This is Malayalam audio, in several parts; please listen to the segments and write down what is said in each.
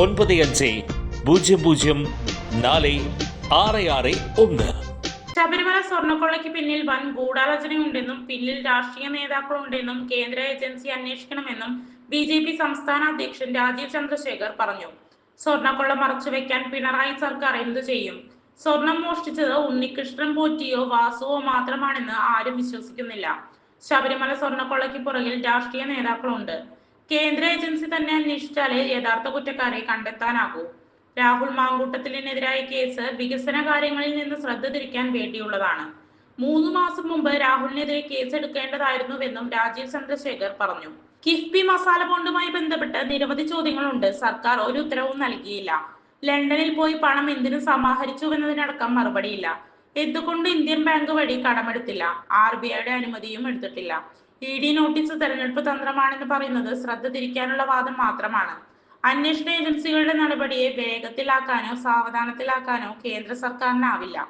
ഒൻപത് അഞ്ച് പൂജ്യം പൂജ്യം നാല് ആറ് ആറ് ഒന്ന്. ശബരിമല സ്വർണക്കൊള്ളയ്ക്ക് പിന്നിൽ വൻ ഗൂഢാലോചനയുണ്ടെന്നും പിന്നിൽ രാഷ്ട്രീയ നേതാക്കളുണ്ടെന്നും കേന്ദ്ര ഏജൻസി അന്വേഷിക്കണമെന്നും ബി ജെ പി സംസ്ഥാന അധ്യക്ഷൻ രാജീവ് ചന്ദ്രശേഖർ പറഞ്ഞു. സ്വർണക്കൊള്ള മറച്ചുവെക്കാൻ പിണറായി സർക്കാർ എന്തു ചെയ്യും? സ്വർണം മോഷ്ടിച്ചത് ഉണ്ണികൃഷ്ണൻ പോറ്റിയോ വാസുവോ മാത്രമാണെന്ന് ആരും വിശ്വസിക്കുന്നില്ല. ശബരിമല സ്വർണക്കൊള്ളയ്ക്ക് പുറകിൽ രാഷ്ട്രീയ നേതാക്കളുണ്ട്. കേന്ദ്ര ഏജൻസി തന്നെ അന്വേഷിച്ചാലേ യഥാർത്ഥ കുറ്റക്കാരെ കണ്ടെത്താനാകൂ. രാഹുൽ മാങ്കൂട്ടത്തിനെതിരായ കേസ് വികസന കാര്യങ്ങളിൽ നിന്ന് ശ്രദ്ധ തിരിക്കാൻ വേണ്ടിയുള്ളതാണ്. മൂന്ന് മാസം മുമ്പ് രാഹുലിനെതിരെ കേസ് എടുക്കേണ്ടതായിരുന്നുവെന്നും രാജീവ് ചന്ദ്രശേഖർ പറഞ്ഞു. കിഫ്ബി മസാല ബോണ്ടുമായി ബന്ധപ്പെട്ട് നിരവധി ചോദ്യങ്ങളുണ്ട്. സർക്കാർ ഒരു ഉത്തരവും നൽകിയില്ല. ലണ്ടനിൽ പോയി പണം എന്തിനു സമാഹരിച്ചുവെന്നതിനടക്കം മറുപടിയില്ല. എന്തുകൊണ്ട് ഇന്ത്യൻ ബാങ്ക് വഴി കടമെടുത്തില്ല? ആർ ബി ഐയുടെ അനുമതിയും എടുത്തിട്ടില്ല. ഇ ഡി നോട്ടീസ് തെരഞ്ഞെടുപ്പ് തന്ത്രമാണെന്ന് പറയുന്നത് ശ്രദ്ധ തിരിക്കാനുള്ള വാദം മാത്രമാണ്. അന്വേഷണ ഏജൻസികളുടെ നടപടിയെ വേഗത്തിലാക്കാനോ സാവധാനത്തിലാക്കാനോ കേന്ദ്ര സർക്കാരിനാവില്ല.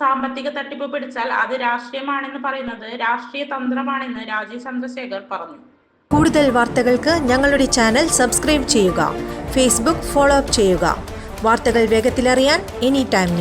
സാമ്പത്തിക തട്ടിപ്പ് പിടിച്ചാൽ അത് രാഷ്ട്രീയമാണെന്ന് പറയുന്നത് രാഷ്ട്രീയ തന്ത്രമാണെന്ന് രാജീവ് ചന്ദ്രശേഖർ പറഞ്ഞു. കൂടുതൽ വാർത്തകൾക്ക് ഞങ്ങളുടെ ചാനൽ സബ്സ്ക്രൈബ് ചെയ്യുക. ഫേസ്ബുക്ക് ഫോളോ അപ്പ് ചെയ്യുക. വാർത്തകൾ വേഗത്തിലറിയാൻ എനി ടൈം